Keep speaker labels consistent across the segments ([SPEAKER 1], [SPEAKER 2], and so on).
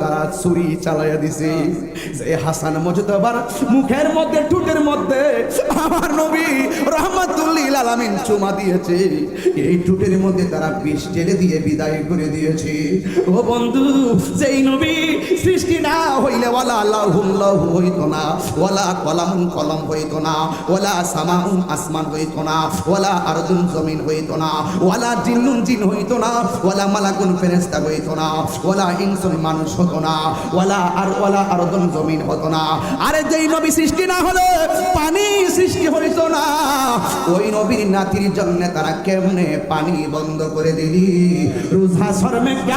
[SPEAKER 1] তারা ছুরি চালাইয়া দিছে। যে হাসান মুজতবার মুখের মধ্যে টুটের মধ্যে আমার নবী রহমাতুল্লিল আলামিন চুমা দিয়েছে। এই টুটের মধ্যে তারা বিষ ঢেলে দিয়ে বিদায় করে দিয়েছে। ও বন্ধু, যেই নবী সৃষ্টি না হইলে ওয়ালা আল্লাহুল্লাহ হইতো না, ওয়ালা কলামুন কলম হইতো না, ওয়ালা সামাউন আসমান হইতো না, ওয়ালা আরদুন জমিন হইতো না, ওয়ালা জিন্নুন জিন হইতো না, ওয়ালা মালাকুন ফেরেশতা হইতো না, ওয়ালা ইনসুন মানুষ হতো না, ওয়ালা আর ওয়ালা আরদুন জমিন হতো না। আরে যেই নবী সৃষ্টি না হলে পানি সৃষ্টি হইত না। ওই নবীর নাতির জন্য তারা কেমনে পানি বন্ধ করে দিলি? রোজা শর্মে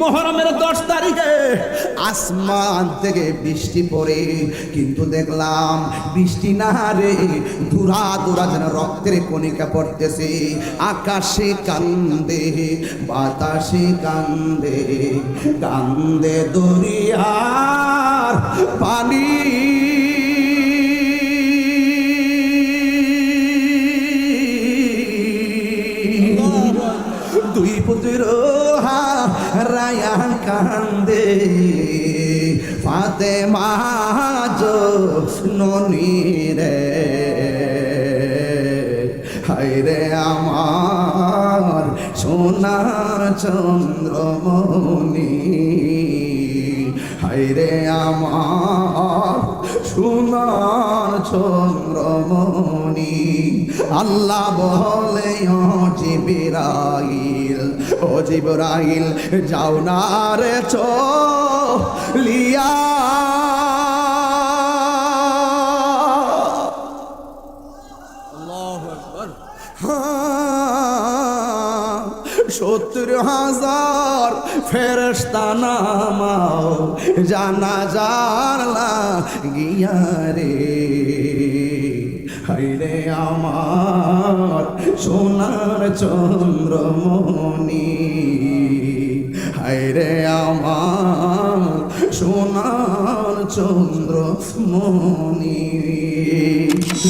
[SPEAKER 1] মহরমের দশ তারিখে। আসমান থেকে বৃষ্টি পড়ে, কিন্তু দেখলাম বৃষ্টি না রে, ধুরা ধুরা যেন রক্তের কণিকা পড়তেছে। আকাশে কান্দে, বাতাসে কান্দে কান্দে দরিয়ার পানি। রায়ান কান্দে। ফাতে মাজ ননি রে। হাইরে আমার সোনার চন্দ্রমণি। হাইরে আমার সোনার চন্দ্রমণি। আল্লাহ বলে জিবিরাইল ও জিবরাইল যাও না রে চলিয়া। সত্তর হাজার ফেরস্তা নামাও জানা জানলা গিয়া রে। হাইরে আমার সোনার চন্দ্রমণি, হাইরে আমার সোনার চন্দ্রমণি।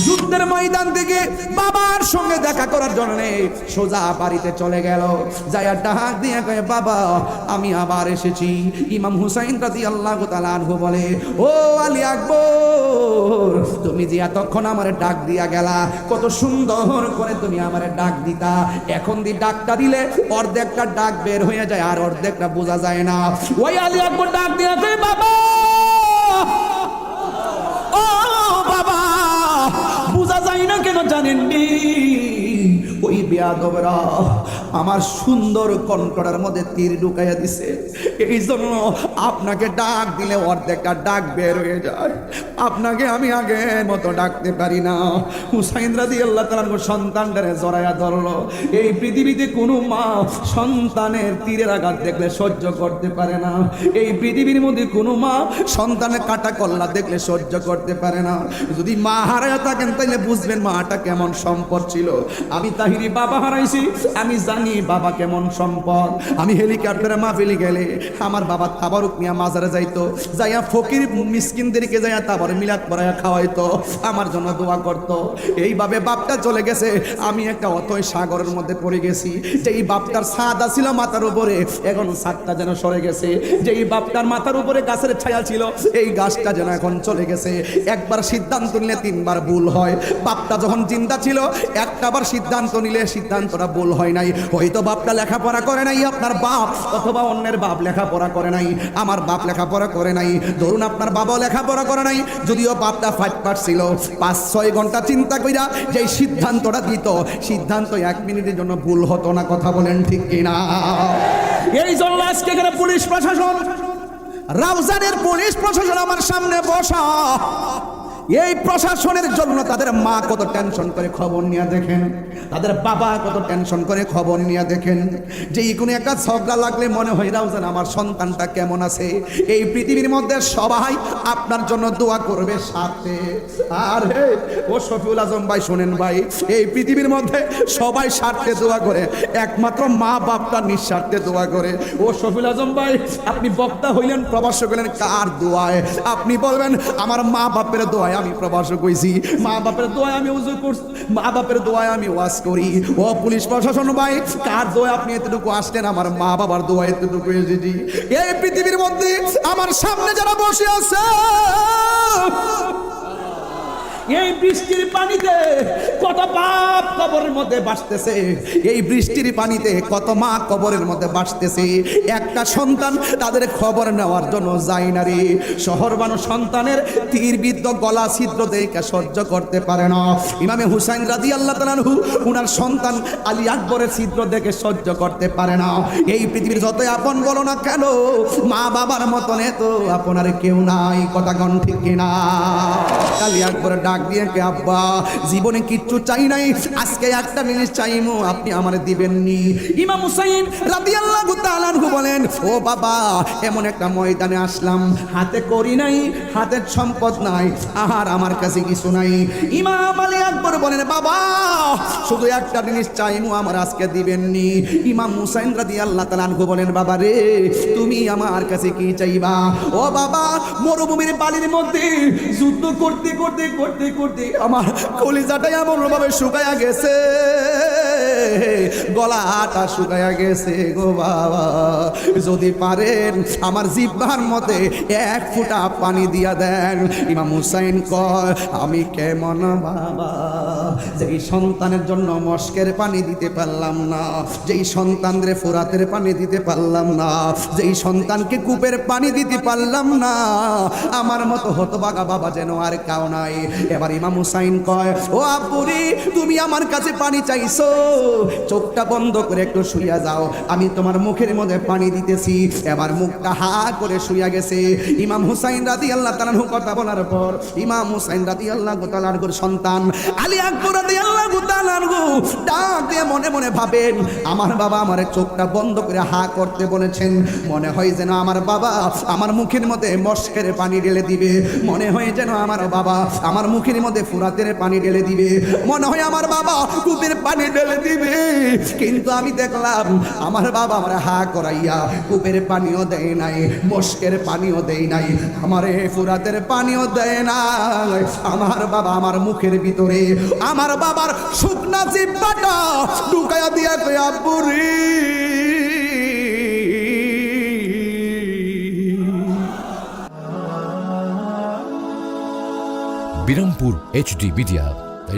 [SPEAKER 1] যুদ্ধের ময়দান থেকে বাবার সঙ্গে দেখা করার জন্য সোজা বাড়িতে চলে গেল। যাইয়া ডাক দিয়ে কয়ে, বাবা, আমি আবার এসেছি। ইমাম হুসাইন রাজি আল্লাহ তালানহু বলে, ও আলী আকবর, তুমি যে এতক্ষণ আমার ডাক দিয়া গেলা, কত সুন্দর করে তুমি আমার ডাক দিতা। এখন দি ডাকটা দিলে অর্ধেকটা ডাক বের হয়ে যায়, আর অর্ধেকটা বোঝা যায় না। ওই আলী আকবর ডাক দিয়া বাবা না কেন জানেন নি ওই বেয়াদবরা আমার সুন্দর কণ্ঠটার মধ্যে তীর ঢুকাইয়া দিছে। এই জন্য আপনাকে ডাক দিলে অর্ধেকটা ডাক বের হয়ে যায়। আপনাকে আমি আগের মতো ডাকতে পারি না। হুসাইন রাজি আল্লাহ তালার সন্তানটারে জড়াইয়া ধরলো। এই পৃথিবীতে কোনো মা সন্তানের তীরের আঘাত দেখলে সহ্য করতে পারে না। এই পৃথিবীর মধ্যে কোনো মা সন্তানের কাটা কল্লা দেখলে সহ্য করতে পারে না। যদি মা হারায় থাকেন, তাইলে বুঝবেন মাটা কেমন সম্পদ ছিল। আমি তাহিরি বাবা হারাইছি, আমি জানি বাবা কেমন সম্পদ। আমি হেলিকপ্টারে মাহফিলি গেলে আমার বাবা তাবারুক মিয়া মাজারে যাইতো, যাইয়া ফকির মিসকিনদেরকে যাইয়া তাবার মিলাদ পড়াইয়া খাওয়াইতো, আমার জন্য দোয়া করত। এইভাবে বাপটা চলে গেছে, আমি একটা অতই সাগরের মধ্যে পড়ে গেছি যে এই বাপটার ছাদা ছিল মাথার উপরে, এখন ছাদটা যেন সরে গেছে। যে এই বাপটার মাথার উপরে গাছের ছায়া ছিল, এই গাছটা যেন এখন চলে গেছে। একবার সিদ্ধান্ত নিলে তিনবার ভুল হয়। বাপটা যখন চিন্তা ছিল একটাবার সিদ্ধান্ত নিলে সিদ্ধান্তটা ভুল হয় নাই। হয়তো বাপটা লেখাপড়া করে নাই আপনার বাপ অথবা অন্যের বাপ লেখাপড়া করে নাই আমার বাপ লেখাপড়া করে নাই ধরুন আপনার বাবাও লেখাপড়া করে নাই যদিও বাপটা ফাইভ ছিল পাঁচ ছয় ঘণ্টা চিন্তা কইরা যে সিদ্ধান্তটা দিত সিদ্ধান্ত এক মিনিটের জন্য ভুল হতো না কথা বলেন ঠিক কিনা? এই জন্য আজকে এখানে পুলিশ প্রশাসন রাউজানের পুলিশ প্রশাসন আমার সামনে বসা। এই প্রশাসনের জন্য তাদের মা কত টেনশন করে খবর নিয়ে দেখেন। তাদের বাবা কত টেনশন করে খবর নিয়ে দেখেন। যে কোনো একটা ঝগড়া লাগলে মনে হয় রাউজান আমার সন্তানটা কেমন আছে? এই পৃথিবীর মধ্যে সবাই আপনার জন্য দোয়া করবে সাথে। আর ও শফিউল আজম ভাই, শোনেন ভাই, এই পৃথিবীর মধ্যে সবাই স্বার্থে দোয়া করে। একমাত্র মা বাপটা নিঃস্বার্থে দোয়া করে। ও শফিউল আজম ভাই, আপনি বক্তা হইলেন প্রবাসক হইলেন, কার দোয়ায়? আপনি বলবেন, আমার মা বাপের দোয়ায় আমি প্রবাস কইছি। মা বাপের দোয়ায় আমি উজু করছি। মা বাপের দোয়ায় আমি ওয়াজ করি। ও পুলিশ প্রশাসন ভাই, কার দোয়া আপনি এতটুকু আসলেন আমার মা বাবার দোয়া এতটুকু এসেছি। এই পৃথিবীর মধ্যে আমার সামনে যারা বসে আছে, এই বৃষ্টির পানিতে মধ্যে বাসতেছে। এই বৃষ্টির পানিতে কত মা কবরের মধ্যে বাসতেছে। একটা সন্তান তাদের খবর নেওয়ার জন্য যায় না রে। শহর মানুষ সন্তানের তীরবিদ্ধ গলা ছিদ্র দেখে সহ্য করতে পারে না। ইমামে হুসাইন রাজি আল্লাহ তালানহু উনার সন্তান আলী আকবরের ছিদ্র দেখে সহ্য করতে পারে না। এই পৃথিবীর যত আপন বলো না কেন, মা বাবার মতন তো আপনার কেউ নাই। কথা গণ ঠিক কিনা? কালী আকবরের ডাক দিয়ে কে, আব্বা, জীবনে কিচ্ছু চাই নাই। আজকে একটা জিনিস চাইমু, আপনি আমারে দিবেননি। ইমাম হুসাইন রাদিয়াল্লাহু তাআলা আনহু বলেন, ও বাবা, এমন একটা ময়দানে আসলাম, হাতে করি নাই, হাতের সম্পদ নাই আহার আমার কাছে কিছু নাই। ইমাম আলী আকবর বলেন, বাবা, শুধু একটা জিনিস চাইমু, আমার আজকে দিবেননি। ইমাম হুসাইন রাদিয়াল্লাহু তাআলা আনহু বলেন, বাবা রে, তুমি আমার কাছে কি চাইবা? ও বাবা, মরুভূমির বালির মধ্যে যুদ্ধ করতে করতে করতে করতে আমার কলিজাটা এমন ভাবে শুকায়া গেছে। গলাটা শুকায়া গেছে গো বাবা। যদি পারেন আমার জিব্বার মতে এক ফুটা পানি দিয়া দেন। ইমাম হুসাইন কয়, আমি কেমন বাবা? যেই সন্তানের জন্য মস্কের পানি দিতে পারলাম না, যেই সন্তানদের ফোরাতের পানি দিতে পারলাম না, যেই সন্তানকে কূপের পানি দিতে পারলাম না, আমার মতো হতবাগা বাবা যেন আর কাউ নাই। এবার ইমাম হুসাইন কয়, ও আব্বুরি তুমি আমার কাছে পানি চাইছো? চোখটা বন্ধ করে একটু শুইয়া যাও। আমি তোমার মুখের মধ্যে পানি দিতেছি। এবার মুখটা হা করে শুইয়া গেছে। ইমাম হুসাইন রাদি আল্লাহ তালানহু কথা বলার পর ইমাম হুসাইন রাদি আল্লাহ তালানহুর সন্তান আলী আকবর রাদি আল্লাহ তালানহু ডাক দিয়ে মনে মনে ভাবেন, আমার বাবা আমার চোখটা বন্ধ করে হা করতে বলেছেন। মনে হয় যেন আমার বাবা আমার মুখের মধ্যে মস্কের পানি ঢেলে দিবে। মনে হয় যেন আমার বাবা আমার মুখের মধ্যে ফুরাতের পানি ঢেলে দিবে। মনে হয় আমার বাবা কূপের পানি ঢেলে দিবে। কিন্তু আমি দেখলাম, আমার বাবা আমার হা করাইয়া কূপের পানিও দেয় নাই, মস্কের পানিও দেয় নাই, আমার ফুরাতের পানিও দেয় নাই। আমার বাবা আমার মুখের ভিতরে, আমার বাবার শুকনা জিব্বাটা ঢুকাইয়া দিয়া কয়া বুড়ি
[SPEAKER 2] Birampur HD media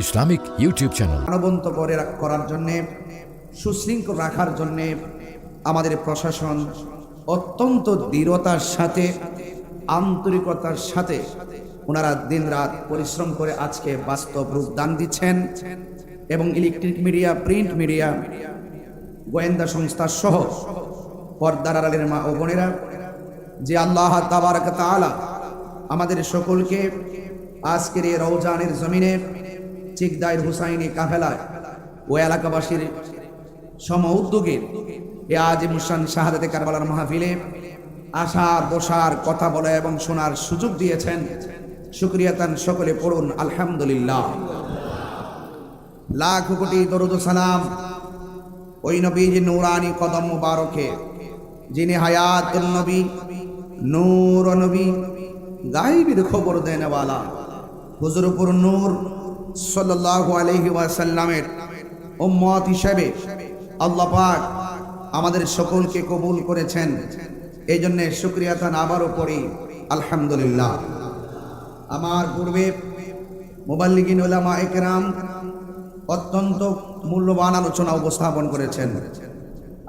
[SPEAKER 2] Islamic YouTube channel
[SPEAKER 1] প্রাণবন্ত করে করার জন্যে, সুশৃঙ্খল রাখার জন্যে আমাদের প্রশাসন অত্যন্ত দৃঢ়তার সাথে, আন্তরিকতার সাথে ওনারা দিনরাত পরিশ্রম করে আজকে বাস্তব রূপ দান দিচ্ছেন এবং ইলেকট্রিক মিডিয়া, প্রিন্ট মিডিয়া, গোয়েন্দা সংস্থা সহ পর্দার আড়ালের মা ও বোনেরা, যে আল্লাহ তাবারক তাআলা আমাদের সকলকে আজকের এই রওজানের জমিনে চিকদাইর হুসাইনি কাফেলায় ও এলাকাবাসীর সম উদ্যোগে এ আজ মুসান শাহাদাতে কারবালার মাহফিলে আসার বসার কথা বলা এবং শোনার সুযোগ দিয়েছেন। শুক্রিয়া তান সকলে পড়ুন, আলহামদুলিল্লাহ। লাখ কোটি দরুদ সালাম ওই নবীজি নূরানি কদম মুবারকে, যিনি হায়াত নবী, নূর নবী গাইবের খবর দেনওয়ালা। হুজুরপুর নূর সাল্লাল্লাহু আলাইহি ওয়াসাল্লামের উম্মত হিসেবে আল্লাহ পাক আমাদের সকলকে কবুল করেছেন। এই জন্যে শুক্রিয়া তান আবারও পড়ি আলহামদুলিল্লাহ। আমার পূর্বে মোবাল্লিগিন ওলামা একরাম অত্যন্ত মূল্যবান আলোচনা উপস্থাপন করেছেন।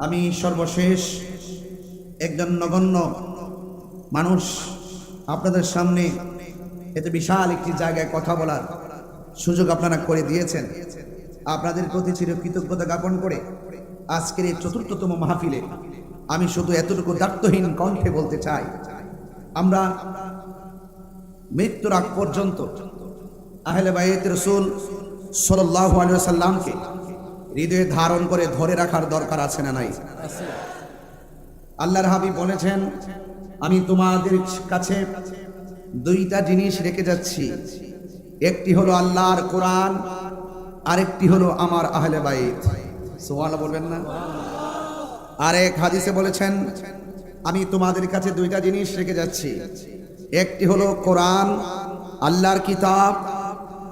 [SPEAKER 1] আমি সর্বশেষ একজন নগণ্য মানুষ আপনাদের সামনে এতে বিশাল একটি জায়গায় কথা বলার সুযোগ আপনারা করে দিয়েছেন। আপনাদের প্রতি চির কৃতজ্ঞতা জ্ঞাপন করে আজকের এই চতুর্থতম মাহফিলে আমি শুধু এতটুকু দায়িত্বহীন কণ্ঠে বলতে চাই, আমরা মৃত্যুর আগ পর্যন্ত আহলে বাইত রসুল সাল্লাল্লাহু আলাইহি সাল্লামকে হৃদয়ে ধারণ করে ধরে রাখার দরকার আছে না নাই? আল্লাহর হাবিব বলেছেন, আমি তোমাদের কাছে দুইটা জিনিস রেখে যাচ্ছি। একটি হলো আল্লাহর কোরআন, আরেকটি হলো আমার আহলে বাইত। সুবহানাল্লাহ বলবেন না? আরেক হাদিসে বলেছেন, আমি তোমাদের কাছে দুইটা জিনিস রেখে যাচ্ছি। একটি হলো কোরআন, আল্লাহর কিতাব,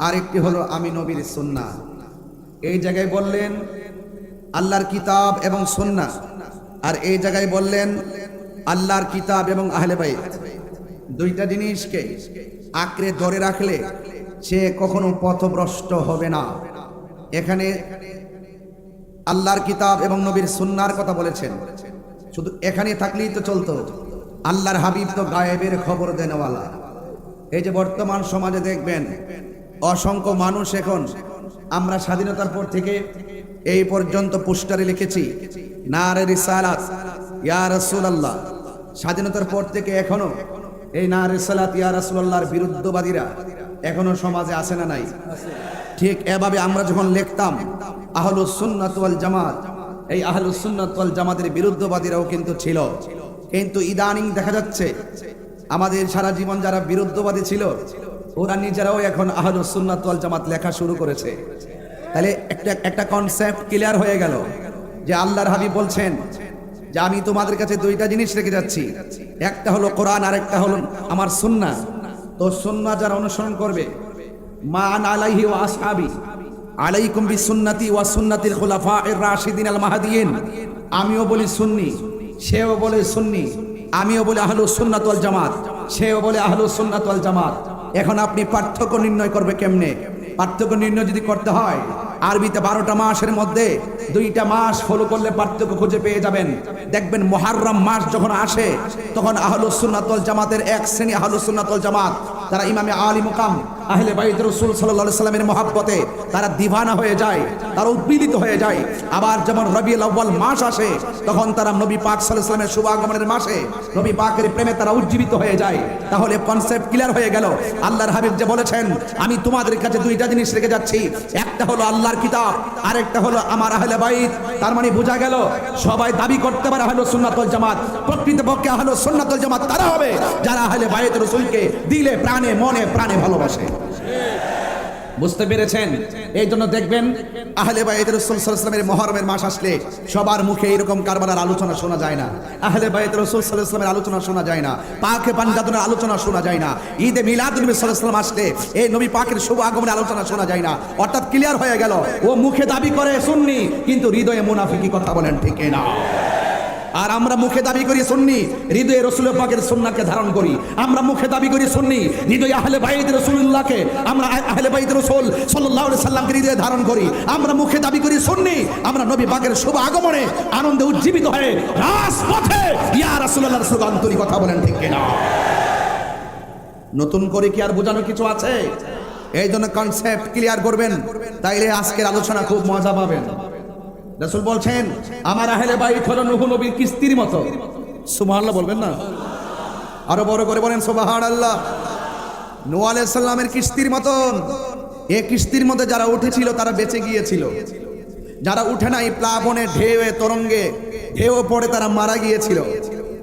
[SPEAKER 1] আরেকটি হলো আমি নবীর সুন্নাহ এই জায়গায় বললেন, আল্লাহর কিতাব এবং সুন্নাহ আর এই জায়গায় বললেন, আল্লাহর কিতাব এবং আহলে বাইত। দুইটা জিনিসকে আঁকড়ে ধরে রাখলে সে কখনো পথভ্রষ্ট হবে না। এখানে আল্লাহর কিতাব এবং নবীর সুন্নার কথা বলেছেন। শুধু এখানে থাকলেই তো চলতো। আল্লাহর হাবিব তো গায়েবের খবর দেনওয়ালা। এই যে বর্তমান সমাজে দেখবেন, অসংখ্য মানুষ এখন আমরা স্বাধীনতার পর থেকে এই পর্যন্ত পোস্টারে লিখেছি, নারে রিসালাত, ইয়া রাসূলুল্লাহ। স্বাধীনতার পর থেকে এখনও এই না রিসালাত, ইয়া রাসূলুল্লাহর বিরুদ্ধবাদীরা এখনও সমাজে আসে না নাই? ঠিক এভাবে আমরা যখন লিখতাম আহলুস সুন্নাত জামাত, এই আহলুস সুন্নাত ওয়াল জামাতের বিরুদ্ধবাদীরাও কিন্তু ছিল। কিন্তু ইদানিং দেখা যাচ্ছে, আমাদের সারা জীবন যারা বিরুদ্ধবাদী ছিল, ওরা নিজেরাও এখন আহলুস সুন্নাত ওয়াল জামাত লেখা শুরু করেছে। তাহলে একটা একটা কনসেপ্ট ক্লিয়ার হয়ে গেল যে আল্লাহর হাবিব বলছেন যে আমি তোমাদের কাছে দুইটা জিনিস রেখে যাচ্ছি। একটা হলো কোরআন আর একটা হলো আমার সুন্নাহ। তো সন্না যারা অনুসরণ করবে, মান আলাইহি ও আসহাবি, আলাইকুম বিসুন্নতি ওয়া সুন্নাতিল এর রাশিদিন আল মাহদিয়িন আমিও বলি সুন্নি, সেও বলে সুন্নি, আমিও বলি আহলু সুন্নাত ওয়াল জামাত, সেও বলে আহলু সুন্নাত ওয়াল জামাত। এখন আপনি পার্থক্য নির্ণয় করবে কেমনে? পার্থক্য নির্ণয় যদি করতে হয় আরবিতে বারোটা মাসের মধ্যে দুইটা মাস ফলো করলে পার্থক্য খুঁজে পেয়ে যাবেন। দেখবেন মহারম মাস যখন আসে, তখন আহলুস সুন্নাতুল জামাতের এক শ্রেণি আহলুস সুন্নাতুল জামাত, তারা ইমামে আলী মুকাম আহলে বাইত রসুল সাল্লাল্লাহু সাল্লামের মহাব্বতে তারা দিভানা হয়ে যায়, তারা উদ্বিলিত হয়ে যায়। আবার যেমন রবি আউয়াল মাস আসে, তখন তারা নবী পাক সাল্লামের শুভাগমনের মাসে নবী পাকের প্রেমে তারা উজ্জীবিত হয়ে যায়। তাহলে কনসেপ্ট ক্লিয়ার হয়ে গেল। আল্লাহর হাবিব যে বলেছেন, আমি তোমাদের কাছে দুইটা জিনিস রেখে যাচ্ছি। একটা হলো আল্লাহর কিতাব, আরেকটা হলো আমার আহলে বাইত। তার মানে বোঝা গেল, সবাই দাবি করতে পারে আহলে সুন্নাতুল জামাত। প্রকৃতপক্ষে আহলে সুন্নাতুল জামাত তারা হবে যারা আহলে বাইত রসুলকে দিলে, প্রাণে, মনে, প্রাণে ভালোবাসে। বুঝতে পেরেছেন? এই জন্য দেখবেন আহলে বাইত রসুল সাল্লামের মহরমের মাস আসলে সবার মুখে এরকম কারবালার আলোচনা শোনা যায় না। আহলে বাইত রসুল সাল্লামের আলোচনা শোনা যায় না। পাকে পাঞ্জাতনের আলোচনা শোনা যায় না। ঈদে মিলাদ নবী সাল্লাম আসলে এই নবী পাকের শুভ আগমনের আলোচনা শোনা যায় না। অর্থাৎ ক্লিয়ার হয়ে গেল, ও মুখে দাবি করে শুননি কিন্তু হৃদয়ে মুনাফিকি কথা বলেন ঠিক না আর আমরা মুখে দাবি করি সুন্নি, হৃদয়ে রসুল পাকের সুন্নাকে ধারণ করি। আমরা মুখে দাবি করি সুন্নি, হৃদয়ে আহলে বাইদ রসুল্লাহকে আমরা আহলে বাইদ রসুল আলাইহি সাল্লামকে হৃদয়ে ধারণ করি। আমরা মুখে দাবি করি সুন্নি, আমরা নবী পাকের শুভ আগমনে আনন্দে উজ্জীবিত হয়ে রাজপথে ইয়া রাসূলুল্লাহর স্লোগান তুলি কথা বলেন, ঠিক কিনা? নতুন করে কি আর বোঝানো কিছু আছে? এই জন্য কনসেপ্ট ক্লিয়ার করবেন। তাইলে আজকের আলোচনা খুব মজা পাবেন। রাসূল বলছেন, আমার আহলে বাইত হলো নূহ নবীর কিস্তির মতো। সুবহানাল্লাহ বলবেন না? আরও বড় করে বলেন, সুবহানাল্লাহ। নূহ আলাইহিস সালামের কিস্তির মতন এই কিস্তির মধ্যে যারা উঠেছিল তারা বেঁচে গিয়েছিল। যারা উঠে নাই প্লাবনে, ঢেউয়ে, তরঙ্গে ঢেউ পড়ে তারা মারা গিয়েছিল।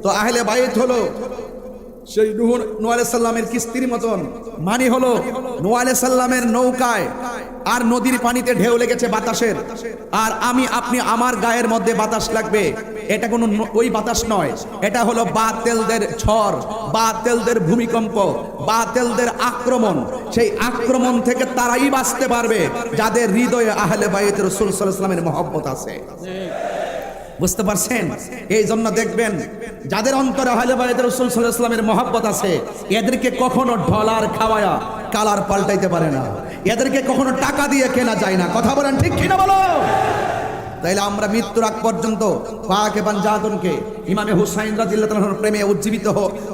[SPEAKER 1] তো আহলে বাইত হলো সেই নোয়ালে সাল্লামের কিস্তির মতন? মানে হলো নোয়ালে সাল্লামের নৌকায় আর নদীর পানিতে ঢেউ লেগেছে বাতাসের। আর আমি, আপনি আমার গায়ের মধ্যে বাতাস লাগবে। এটা কোনো ওই বাতাস নয়। এটা হলো বাতেলদের ঝড়, বাতেলদের ভূমিকম্প, বাতেলদের আক্রমণ। সেই আক্রমণ থেকে তারাই বাঁচতে পারবে, যাদের হৃদয়ে আহলে বাইত রসুল সাল্লামের মহব্বত আছে। বুঝতে পারছেন? এই জন্য দেখবেন, যাদের অন্তরে আহলে বাইত রাসূল ওয়াসাল্লামের মহব্বত আছে, এদেরকে কখনো ডলার খাওয়ায়া কালার পাল্টাইতে পারে না। এদেরকে কখনো টাকা দিয়ে কেনা যায় না। কথা বলেন ঠিক কিনা বলো? তাইলে আমরা মৃত্যুর আগ পর্যন্ত পাকে পাঞ্জাতনকে ইমামে হুসাইন তাআলার প্রেমে উজ্জীবিত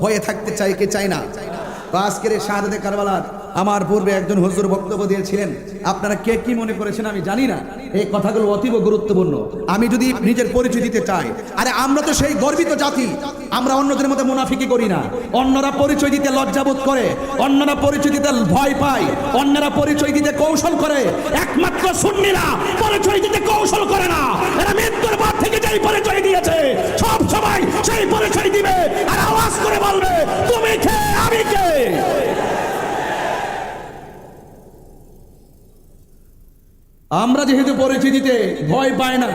[SPEAKER 1] হয়ে থাকতে চাই কে চাই না? আজকের এই শাহাদাতে কারবালার আমার পূর্বে একজন হুজুর বক্তব্য দিয়েছিলেন, আপনারা কে কি মনে করেছেন আমি জানি না, এই কথাগুলো অতীব গুরুত্বপূর্ণ। আমি যদি নিজের পরিচয় দিতে চাই, আরে আমরা তো সেই গর্বিত জাতি, আমরা অন্যদের মধ্যে মুনাফিকি করি না। অন্যরা পরিচয় দিতে লজ্জাবোধ করে, অন্যরা পরিচয় দিতে ভয় পায়, অন্যরা পরিচয় দিতে কৌশল করে, একমাত্র সুন্নিরা পরিচয় দিতে কৌশল করে না। এরা মৃত্যুর পর থেকে যেই পরিচয় দিয়েছে, সব সময় সেই পরিচয় দিবে আর আওয়াজ করে বলবে তুমি কে আমি কে আমরা যেহেতু পরিচিতিতে ভয় পায় না।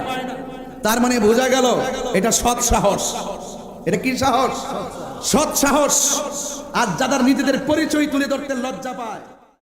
[SPEAKER 1] তার মানে বোঝা গেল এটা সৎ সাহস। এটা কি সাহস? সৎ সাহস। আর যাদের নিজেদের পরিচয় তুলে ধরতে লজ্জা পায়।